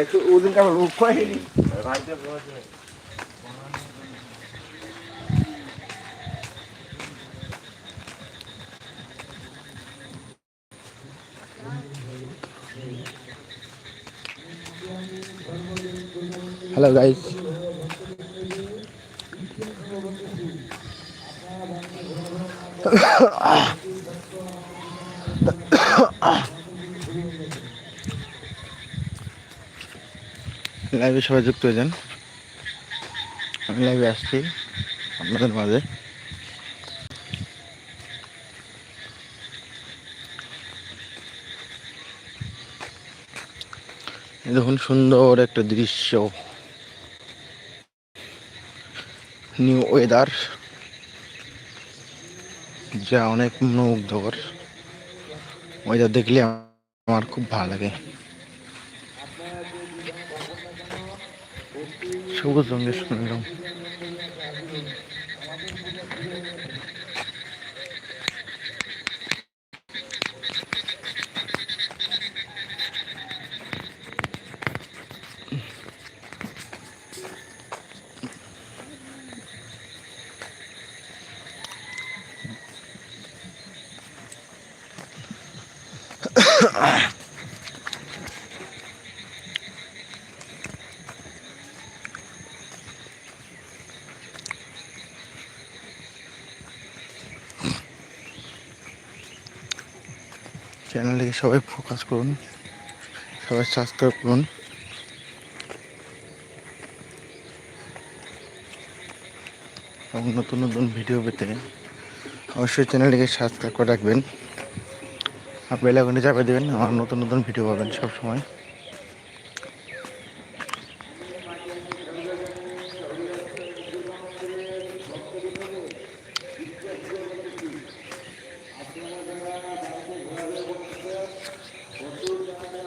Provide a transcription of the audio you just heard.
একটু ওদিন কারণ মুখ হয়নি হ্যালো গাইস লাইভে সবাই যুক্ত হয়ে যান। আমি লাইভে আসছি আপনাদের মাঝে। দেখুন, সুন্দর একটা দৃশ্য। নিউ ওয়েদার যা অনেক মনোমুগ্ধকর ওয়েদার দেখলে আমার খুব ভালো লাগে। సోగుజ్ వంగేసుకుందాం Ah. চ্যানেলে সবাই ফোকাস করুন, সবাই সাবস্ক্রাইব করুন। এবং নতুন নতুন ভিডিও পেতে অবশ্যই চ্যানেলটিকে সাবস্ক্রাইব করে রাখবেন। আর বেলাগুনি চাপে দেবেন, আমার নতুন নতুন ভিডিও পাবেন সব সময়